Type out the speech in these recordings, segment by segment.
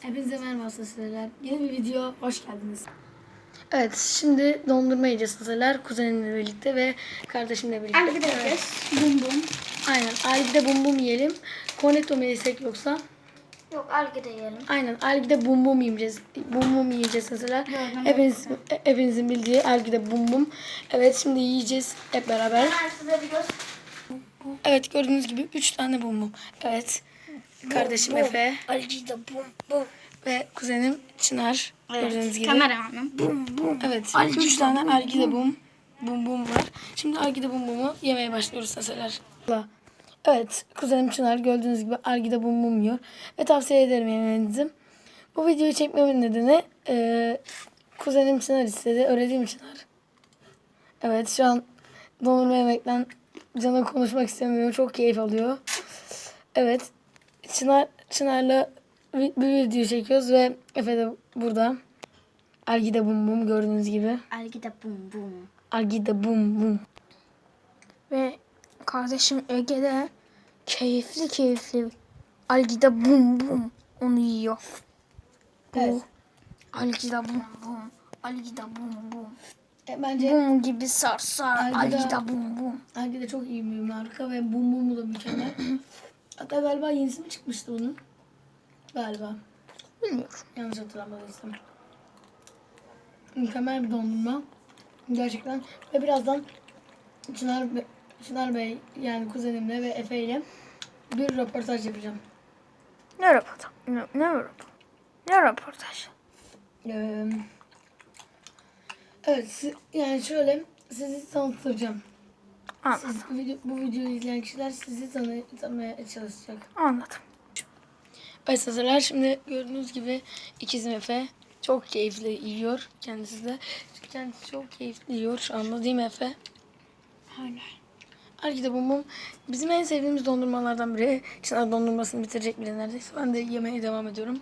Hepinize merhaba sesler. Yeni bir video hoş geldiniz. Evet şimdi dondurma yiyeceğiz sesler. Kuzenimle birlikte ve kardeşimle birlikte. Arkadaşlar bum bum. Aynen. Algide bum bum yiyelim. Cornetto mu yesek yoksa? Yok argide yiyelim. Aynen. Algide bum bum yiyeceğiz. Bum bum yiyeceğiz. Gördüm. Hepiniz, hepinizin bildiği algide bum bum. Evet şimdi yiyeceğiz hep beraber. Hemen size bir göz. Evet gördüğünüz gibi 3 tane bum bum. Evet. Kardeşim Efe Argide bum bum. ve kuzenim Çınar. Gördüğünüz gibi. Kameramanım. Bum bum. Evet. üç tane algide bum. Bum bum var. Şimdi algide bum bumu yemeye başlıyoruz seseler. Evet. Kuzenim Çınar gördüğünüz gibi algide bum bum yiyor. Ve tavsiye ederim yemenizi. Bu videoyu çekmemin nedeni e, kuzenim Çınar istedi. Öyle değil mi Çınar? Evet şu an dondurma yemekten canı konuşmak istemiyor. Çok keyif alıyor. Evet. Çınar, Çınar'la bir, bir video çekiyoruz ve Efe de burada. Algide bum bum gördüğünüz gibi. Argide bum bum. Algide bum bum. Ve kardeşim Ege'de keyifli keyifli algida bum bum onu yiyor. Evet. algida bum bum algida bum bum E, bence bum gibi sar sar Algida- algida bum bum. Algide çok iyi bir marka ve bum bumu da mükemmel. Hatta galiba yenisi mi çıkmıştı bunun? Galiba. Bilmiyorum. Yanlış hatırlamadıysam. Mükemmel bir dondurma. Gerçekten. Ve birazdan Çınar, Be- Çınar Bey yani kuzenimle ve Efe ile bir röportaj yapacağım. Ne röportaj? Ne, ne röportaj? Ne röportaj? Ee, evet yani şöyle sizi tanıtacağım. Anladım. Siz, bu, video, bu videoyu izleyen kişiler sizi tanı, tanımaya çalışacak. Anladım. Evet hazırlar. Şimdi gördüğünüz gibi ikizim Efe çok keyifli yiyor kendisi de. Kendisi çok keyifli yiyor şu anda değil mi Efe? Öyle. Algida Bum Bum bizim en sevdiğimiz dondurmalardan biri. Çınar dondurmasını bitirecek bile neredeyse. Ben de yemeye devam ediyorum.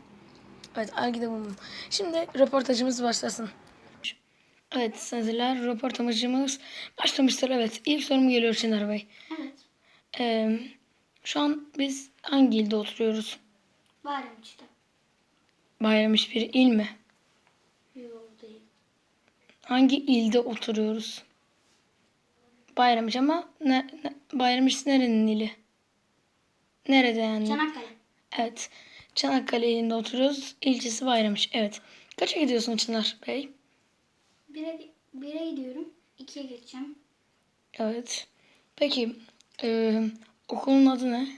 Evet Algida Bum Bum. Şimdi röportajımız başlasın. Evet sizler röportajımız başlamıştır. Evet ilk sorum geliyor Çınar Bey. Evet. Ee, şu an biz hangi ilde oturuyoruz? Varım işte. Bayramış bir il mi? Yok değil. Hangi ilde oturuyoruz? Bayramış ama ne, ne, Bayramış nerenin ili? Nerede yani? Çanakkale. Evet. Çanakkale ilinde oturuyoruz. İlçesi Bayramış. Evet. Kaça gidiyorsun Çınar Bey? Bire, bire gidiyorum. İkiye geçeceğim. Evet. Peki e, okulun adı ne?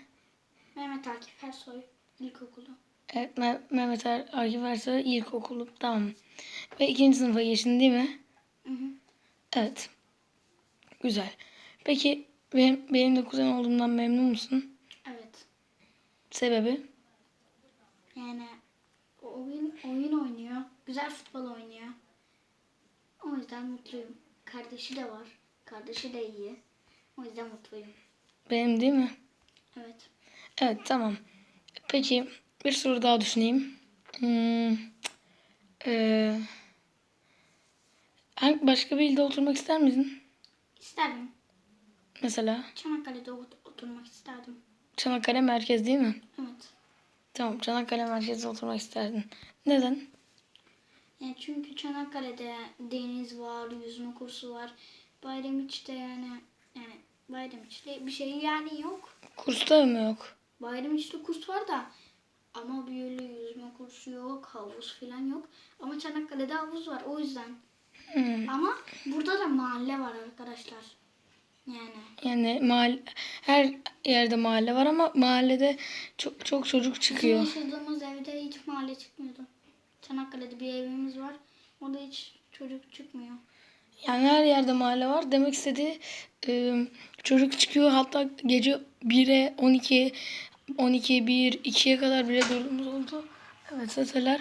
Mehmet Akif Ersoy İlkokulu. Evet, Me- Mehmet Er- Akif Ersoy İlkokulu. Tamam. Ve ikinci sınıfa geçtin değil mi? Hı hı. Evet. Güzel. Peki benim, benim de kuzen olduğumdan memnun musun? Evet. Sebebi? Yani oyun, oyun oynuyor. Güzel futbol oynuyor. O yüzden mutluyum. Kardeşi de var. Kardeşi de iyi. O yüzden mutluyum. Benim değil mi? Evet. Evet tamam. Peki bir soru daha düşüneyim. Hmm, hangi- başka bir ilde oturmak ister misin? İsterdim. Mesela Çanakkale'de ot- oturmak isterdim. Çanakkale merkez değil mi? Evet. Tamam Çanakkale merkezde oturmak isterdin. Neden? Yani çünkü Çanakkale'de deniz var, yüzme kursu var. Bayramiç'te yani yani Bayramiç'te bir şey yani yok. Kursta mı yok? Bayramiç'te kurs var da ama böyle yüzme kursu yok, havuz falan yok. Ama Çanakkale'de havuz var o yüzden. Hmm, Ama burada da mahalle var arkadaşlar. Yani Yani mahalle, her yerde mahalle var ama mahallede çok çok çocuk bizim çıkıyor. yaşadığımız evde hiç mahalle çıkmıyordu. Çanakkale'de bir evimiz var. Orada hiç çocuk çıkmıyor. Yani her yerde mahalle var. Demek istediği e, çocuk çıkıyor hatta gece 1'e 12 12 1 2'ye kadar bile durduğumuz oldu. Evet seseler.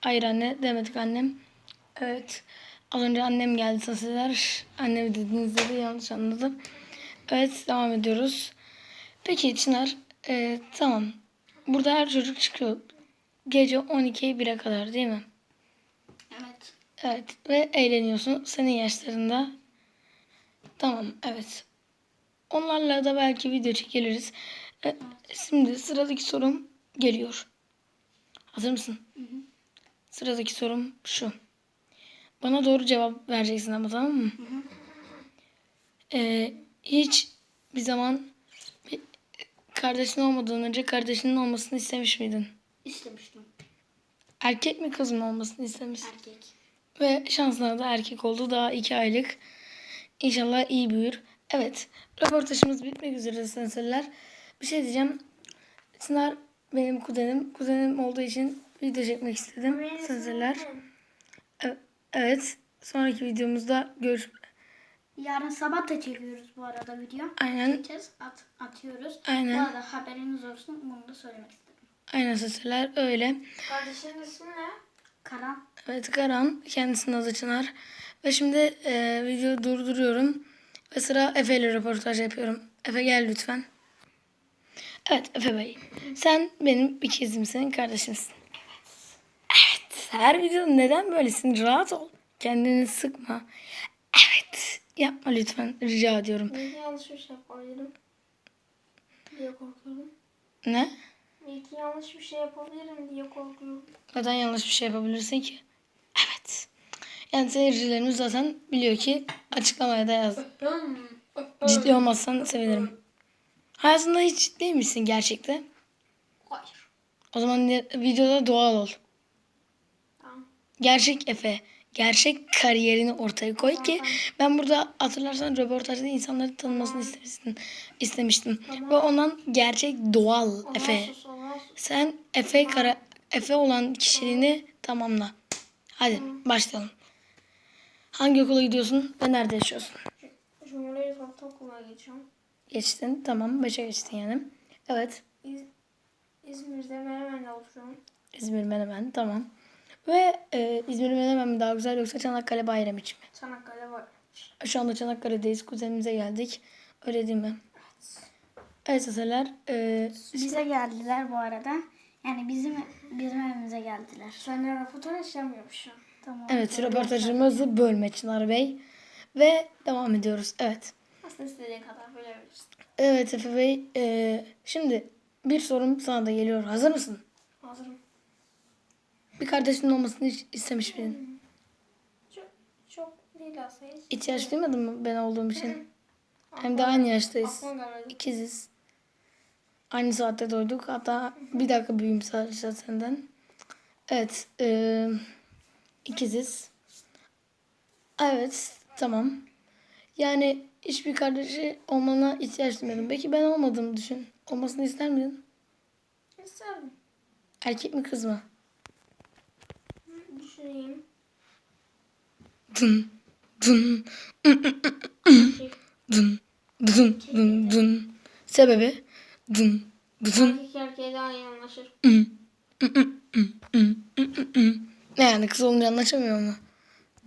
Hayır anne demedik annem. Evet. Az önce annem geldi seseler. Annem dediğinizde de yanlış anladım. Evet devam ediyoruz. Peki Çınar e, tamam. Burada her çocuk çıkıyor. Gece 12'ye 1'e kadar değil mi? Evet. Evet ve eğleniyorsun senin yaşlarında. Tamam evet. Onlarla da belki video çekiliriz. E, Şimdi sıradaki sorum geliyor. Hazır mısın? Sıradaki sorum şu. Bana doğru cevap vereceksin ama tamam mı? Ee, hiç bir zaman kardeşin olmadan önce kardeşinin olmasını istemiş miydin? İstemiştim. Erkek mi kız mı olmasını istemiş? Erkek. Ve şansına da erkek oldu. Daha iki aylık. İnşallah iyi büyür. Evet. Röportajımız bitmek üzere senseler. Bir şey diyeceğim. Çınar benim kuzenim. Kuzenim olduğu için video çekmek istedim. Senseler. E- Evet. Sonraki videomuzda görüş... Yarın sabah da çekiyoruz bu arada video. Aynen. Çekeceğiz, at, atıyoruz. Aynen. Bu arada haberiniz olsun. Bunu da söylemek istedim. Aynen senseler. Öyle. Kardeşinin ismi ne? Karan. Evet Karan. Kendisinin adı Çınar. Ve şimdi e, videoyu durduruyorum. Ve sıra Efe ile röportaj yapıyorum. Efe gel lütfen. Evet Efe Bey. Sen benim ikizimsin, kardeşimsin. Evet. Her videoda neden böylesin? Rahat ol. Kendini sıkma. Evet. Yapma lütfen. Rica ediyorum. Belki yanlış bir şey yapabilirim. Diye korkuyorum. Ne? Belki yanlış bir şey yapabilirim diye korkuyorum. Neden yanlış bir şey yapabilirsin ki? Evet. Yani seyircilerimiz zaten biliyor ki açıklamaya da yaz. Ciddi olmazsan sevinirim. Hayatında hiç ciddi misin gerçekte? Hayır. O zaman de- videoda doğal ol. Tamam. Gerçek Efe. Gerçek kariyerini ortaya koy ki ben burada hatırlarsan röportajda insanları tanımasını istemiştin, istemiştim. Ve ondan gerçek doğal Efe. Sus. Sen Efe kara Efe olan kişiliğini tamamla. Hadi başlayalım. Hangi okula gidiyorsun ve nerede yaşıyorsun? Cumhuriyet Ortaokulu'na geçiyorum. Geçtin tamam. Beşe geçtin yani. Evet. İz, İzmir'de Menemen'de oturuyorum. İzmir Menemen tamam. Ve e, İzmir Menemen mi daha güzel yoksa Çanakkale Bayram için mi? Çanakkale var. Şu anda Çanakkale'deyiz. Kuzenimize geldik. Öyle değil mi? Evet seseler. E, Bize geldiler bu arada. Yani bizim bizim evimize geldiler. Seninle röportaj yapmıyormuş. Tamam. evet röportajımızı bölme Çınar Bey. Ve devam ediyoruz. Evet. Aslında istediğin kadar bölebilirsin. Evet Efe Bey. e, şimdi bir sorum sana da geliyor. Hazır mısın? Hazırım. Bir kardeşinin olmasını hiç istemiş miydin? Çok, çok değil aslında hiç. İhtiyaç duymadın mı ben olduğum için? Hem de aynı yaştayız. İkiziz. Aynı saatte doyduk. Hatta bir dakika büyüğüm sadece senden. Evet. E, ikiziz. Evet. Tamam. Yani hiçbir kardeşi olmana ihtiyaç duymadım. Peki ben olmadığımı düşün. Olmasını ister miydin? İsterdim. Erkek mi kız mı? Düşüneyim. Dın dın dın dın dın dın. Sebebi? Dın dın Erkek erkeğe daha iyi anlaşır. Ne yani kız olunca anlaşamıyor mu?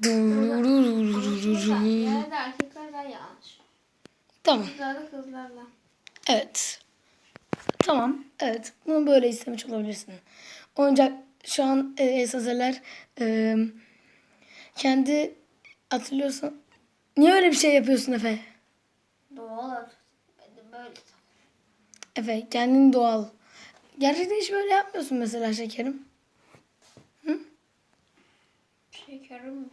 Anlaşırlar. Genelde erkekler daha iyi anlaşır. Tamam. Kızlarla. Evet. Tamam. Evet. Bunu böyle istemiş olabilirsin. Oyuncak şu an e, esaseler e, kendi hatırlıyorsan Niye öyle bir şey yapıyorsun Efe? Doğal. De böyle. Efe kendin doğal. Gerçekten hiç böyle yapmıyorsun mesela şekerim. Şekerim.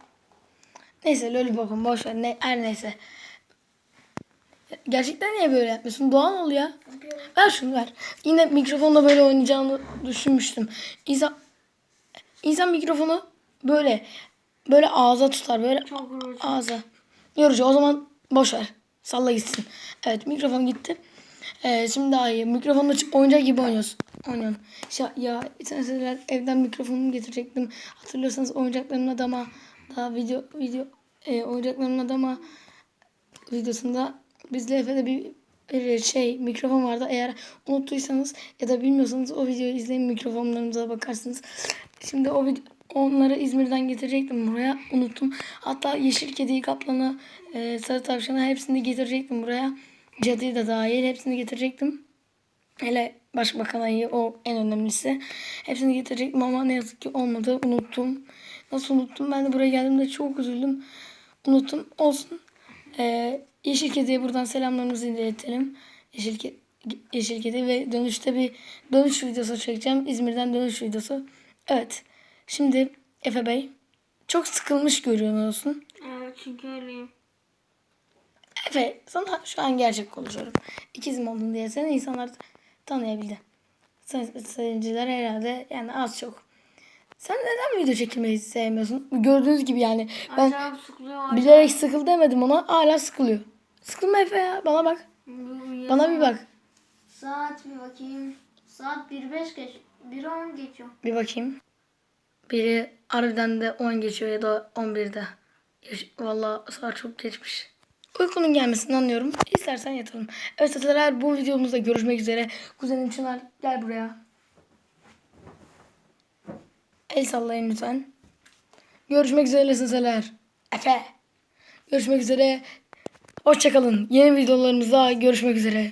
Neyse lollipop'um boş ver. Ne, her neyse. Gerçekten niye böyle yapmıyorsun? Doğal ol ya. Ver şunu ver. Yine mikrofonla böyle oynayacağını düşünmüştüm. İnsan insan mikrofonu böyle böyle ağza tutar böyle Çok ağza. Yorucu. O zaman boş ver. Salla gitsin. Evet mikrofon gitti. Ee, şimdi daha iyi. Mikrofonla ç- oyuncak gibi oynuyorsun. Oynuyorsun. Ya, ya sen seneler evden mikrofonumu getirecektim. Hatırlıyorsanız oyuncaklarımla dama daha video video e, oyuncaklarımla dama videosunda bizle Efe'de bir şey mikrofon vardı. Eğer unuttuysanız ya da bilmiyorsanız o videoyu izleyin mikrofonlarımıza bakarsınız. Şimdi o video, onları İzmir'den getirecektim buraya. Unuttum. Hatta yeşil kediyi, kaplanı, e, sarı tavşanı hepsini getirecektim buraya. Cadıyı da dahil hepsini getirecektim. Hele başbakan ayı o en önemlisi. Hepsini getirecektim ama ne yazık ki olmadı. Unuttum. Nasıl unuttum? Ben de buraya geldiğimde çok üzüldüm. Unuttum. Olsun. Ee, Yeşil Kedi'ye buradan selamlarımızı iletelim. Yeşil, Ke- Yeşil Kedi ve dönüşte bir dönüş videosu çekeceğim. İzmir'den dönüş videosu. Evet. Şimdi Efe Bey çok sıkılmış görünüyorsun. Evet çünkü öyleyim. Efe sana şu an gerçek konuşuyorum. İkizim oldun diye seni insanlar tanıyabildi. Seyirciler herhalde yani az çok. Sen neden video çekilmeyi sevmiyorsun? Gördüğünüz gibi yani ben Acayip sıkılıyor. acayip. bilerek sıkıl demedim ona hala sıkılıyor. Sıkılma Efe ya bana bak. Bu- Bana bir bak. Saat bir bakayım. Saat 1.5 geç. 1.10 geçiyor. Bir bakayım. Biri harbiden de 10 geçiyor ya da 11'de. Geç, vallahi saat çok geçmiş. Uykunun gelmesini anlıyorum. İstersen yatalım. Evet arkadaşlar bu videomuzda görüşmek üzere. Kuzenim Çınar gel buraya. El sallayın lütfen. Görüşmek üzere seseler. Efe. Görüşmek üzere. Hoşçakalın. Yeni videolarımızda görüşmek üzere.